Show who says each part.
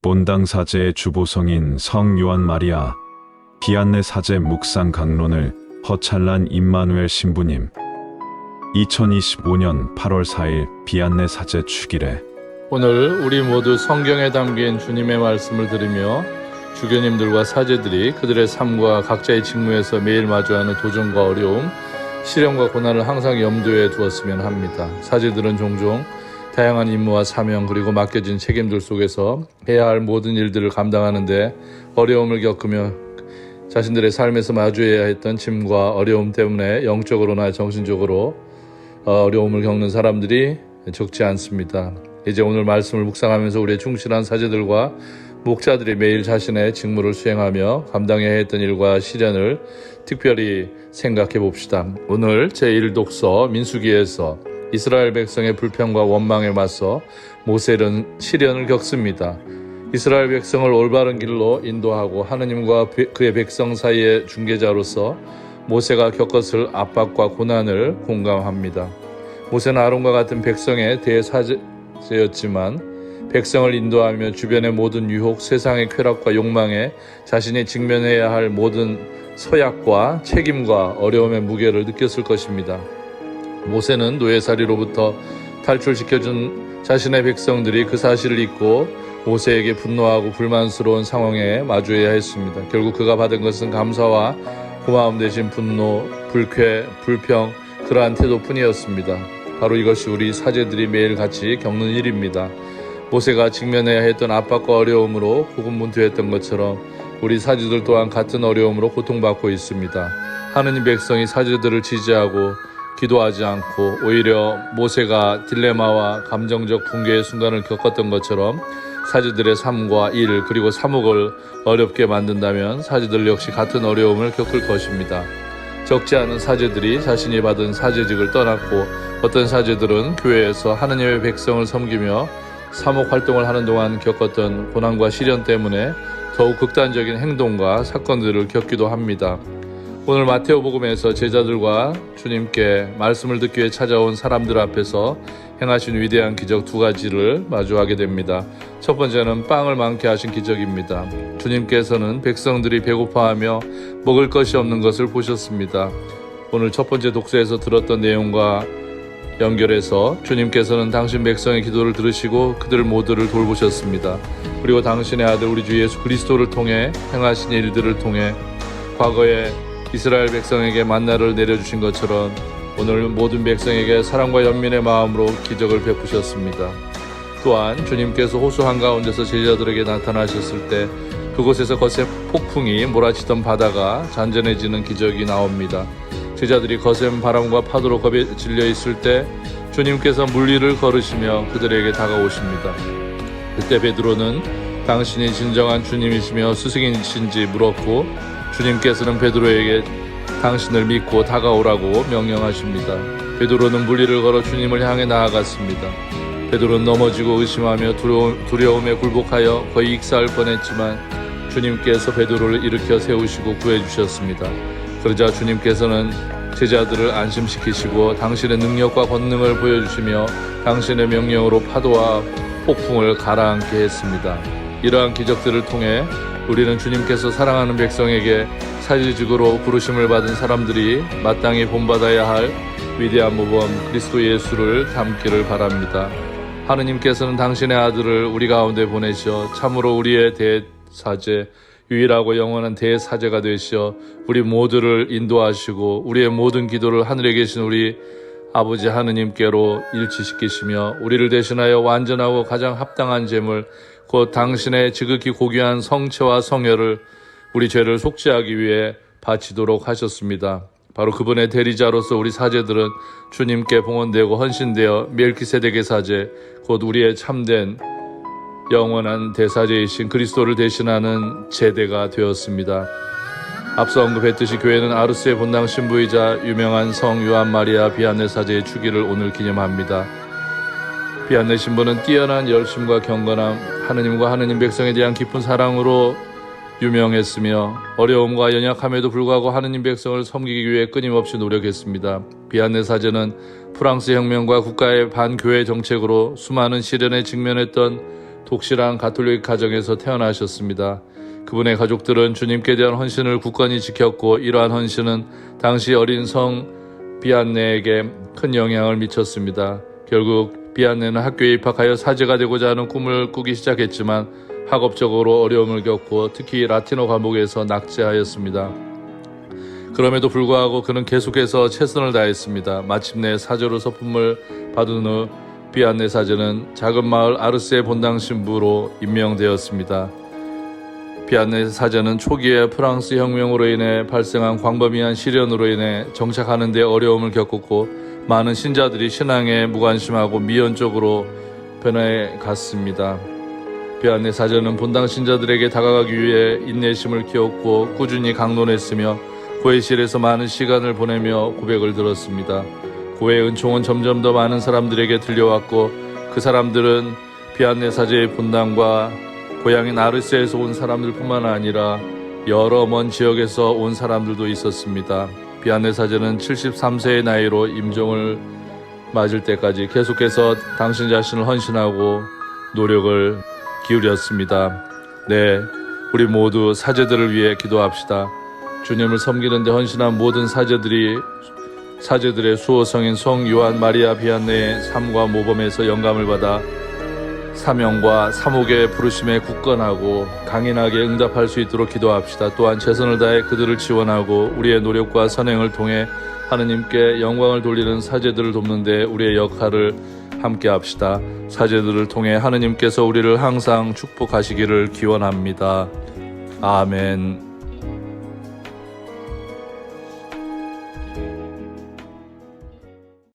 Speaker 1: 본당 사제의 주보성인 성 요한 마리아, 비안내 사제 묵상 강론을 허찰란 임마누엘 신부님. 2025년 8월 4일 비안내 사제 축일에
Speaker 2: 오늘 우리 모두 성경에 담긴 주님의 말씀을 들으며 주교님들과 사제들이 그들의 삶과 각자의 직무에서 매일 마주하는 도전과 어려움, 시련과 고난을 항상 염두에 두었으면 합니다. 사제들은 종종 다양한 임무와 사명 그리고 맡겨진 책임들 속에서 해야 할 모든 일들을 감당하는데 어려움을 겪으며 자신들의 삶에서 마주해야 했던 짐과 어려움 때문에 영적으로나 정신적으로 어, 어려움을 겪는 사람들이 적지 않습니다. 이제 오늘 말씀을 묵상하면서 우리의 충실한 사제들과 목자들이 매일 자신의 직무를 수행하며 감당해야 했던 일과 시련을 특별히 생각해 봅시다. 오늘 제1독서 민수기에서 이스라엘 백성의 불평과 원망에 맞서 모세는 시련을 겪습니다. 이스라엘 백성을 올바른 길로 인도하고 하느님과 그의 백성 사이의 중개자로서 모세가 겪었을 압박과 고난을 공감합니다. 모세는 아론과 같은 백성의 대사제였지만 백성을 인도하며 주변의 모든 유혹, 세상의 쾌락과 욕망에 자신이 직면해야 할 모든 서약과 책임과 어려움의 무게를 느꼈을 것입니다. 모세는 노예살이로부터 탈출시켜준 자신의 백성들이 그 사실을 잊고 모세에게 분노하고 불만스러운 상황에 마주해야 했습니다. 결국 그가 받은 것은 감사와 고마움 대신 분노, 불쾌, 불평, 그러한 태도뿐이었습니다. 바로 이것이 우리 사제들이 매일 같이 겪는 일입니다. 모세가 직면해야 했던 압박과 어려움으로 고군분투했던 것처럼 우리 사제들 또한 같은 어려움으로 고통받고 있습니다. 하느님 백성이 사제들을 지지하고 기도하지 않고 오히려 모세가 딜레마와 감정적 붕괴의 순간을 겪었던 것처럼 사제들의 삶과 일 그리고 사목을 어렵게 만든다면 사제들 역시 같은 어려움을 겪을 것입니다. 적지 않은 사제들이 자신이 받은 사제직을 떠났고 어떤 사제들은 교회에서 하느님의 백성을 섬기며 사목 활동을 하는 동안 겪었던 고난과 시련 때문에 더욱 극단적인 행동과 사건들을 겪기도 합니다. 오늘 마테오복음에서 제자들과 주님께 말씀을 듣기 위해 찾아온 사람들 앞에서 행하신 위대한 기적 두 가지를 마주하게 됩니다. 첫 번째는 빵을 많게 하신 기적입니다. 주님께서는 백성들이 배고파하며 먹을 것이 없는 것을 보셨습니다. 오늘 첫 번째 독서에서 들었던 내용과 연결해서 주님께서는 당신 백성의 기도를 들으시고 그들 모두를 돌보셨습니다. 그리고 당신의 아들 우리 주 예수 그리스도를 통해 행하신 일들을 통해 과거에 이스라엘 백성에게 만나를 내려주신 것처럼 오늘 모든 백성에게 사랑과 연민의 마음으로 기적을 베푸셨습니다. 또한 주님께서 호수 한가운데서 제자들에게 나타나셨을 때 그곳에서 거센 폭풍이 몰아치던 바다가 잔잔해지는 기적이 나옵니다. 제자들이 거센 바람과 파도로 겁에 질려 있을 때 주님께서 물 위를 걸으시며 그들에게 다가오십니다. 그때 베드로는 당신이 진정한 주님이시며 스승이신지 물었고 주님께서는 베드로에게 당신을 믿고 다가오라고 명령하십니다. 베드로는 물 위를 걸어 주님을 향해 나아갔습니다. 베드로는 넘어지고 의심하며 두려움, 두려움 에 굴복하여 거의 익사할 뻔했지만 주님께서 베드로를 일으켜 세우시고 구해주셨습니다. 그러자 주님께서는 제자들을 안심시키시고 당신의 능력과 권능을 보여주시며 당신의 명령으로 파도와 폭풍을 가라앉게 했습니다. 이러한 기적들을 통해 우리는 주님께서 사랑하는 백성에게 사제직으로 부르심을 받은 사람들이 마땅히 본받아야 할 위대한 모범 그리스도 예수를 닮기를 바랍니다. 하느님께서는 당신의 아들을 우리 가운데 보내셔 참으로 우리의 대사제 유일하고 영원한 대사제가 되시어 우리 모두를 인도하시고 우리의 모든 기도를 하늘에 계신 우리 아버지 하느님께로 일치시키시며 우리를 대신하여 완전하고 가장 합당한 제물 곧 당신의 지극히 고귀한 성체와 성혈을 우리 죄를 속죄하기 위해 바치도록 하셨습니다. 바로 그분의 대리자로서 우리 사제들은 주님께 봉헌되고 헌신되어 멜키세덱의 사제 곧 우리의 참된 영원한 대사제이신 그리스도를 대신하는 제대가 되었습니다. 앞서 언급했듯이 교회는 아르스의 본당 신부이자 유명한 성 요한 마리아 비안네 사제의 축일을 오늘 기념합니다. 비안네 신부는 뛰어난 열심과 경건함, 하느님과 하느님 백성에 대한 깊은 사랑으로 유명했으며 어려움과 연약함에도 불구하고 하느님 백성을 섬기기 위해 끊임없이 노력했습니다. 비안네 사제는 프랑스 혁명과 국가의 반교회 정책으로 수많은 시련에 직면했던 독실한 가톨릭 가정에서 태어나셨습니다. 그분의 가족들은 주님께 대한 헌신을 굳건히 지켰고 이러한 헌신은 당시 어린 성 비안네에게 큰 영향을 미쳤습니다. 결국 비안네는 학교에 입학하여 사제가 되고자 하는 꿈을 꾸기 시작했지만 학업적으로 어려움을 겪고 특히 라틴어 과목에서 낙제하였습니다. 그럼에도 불구하고 그는 계속해서 최선을 다했습니다. 마침내 사제로 서품을 받은 후 비안네 사제는 작은 마을 아르스의 본당 신부로 임명되었습니다. 비안네 사제는 초기에 프랑스 혁명으로 인해 발생한 광범위한 시련으로 인해 정착하는 데 어려움을 겪었고 많은 신자들이 신앙에 무관심하고 미연적으로 변해 갔습니다. 비안네 사제는 본당 신자들에게 다가가기 위해 인내심을 키웠고 꾸준히 강론했으며 고해실에서 많은 시간을 보내며 고백을 들었습니다. 고해의 은총은 점점 더 많은 사람들에게 들려왔고 그 사람들은 비안네 사제의 본당과 고향인 아르스에서 온 사람들뿐만 아니라 여러 먼 지역에서 온 사람들도 있었습니다. 비안네 사제는 73세의 나이로 임종을 맞을 때까지 계속해서 당신 자신을 헌신하고 노력을 기울였습니다. 네, 우리 모두 사제들을 위해 기도합시다. 주님을 섬기는 데 헌신한 모든 사제들이 사제들의 수호성인 성 요한 마리아 비안네의 삶과 모범에서 영감을 받아 사명과 사목의 부르심에 굳건하고 강인하게 응답할 수 있도록 기도합시다. 또한 최선을 다해 그들을 지원하고 우리의 노력과 선행을 통해 하느님께 영광을 돌리는 사제들을 돕는데 우리의 역할을 함께 합시다. 사제들을 통해 하느님께서 우리를 항상 축복하시기를 기원합니다. 아멘.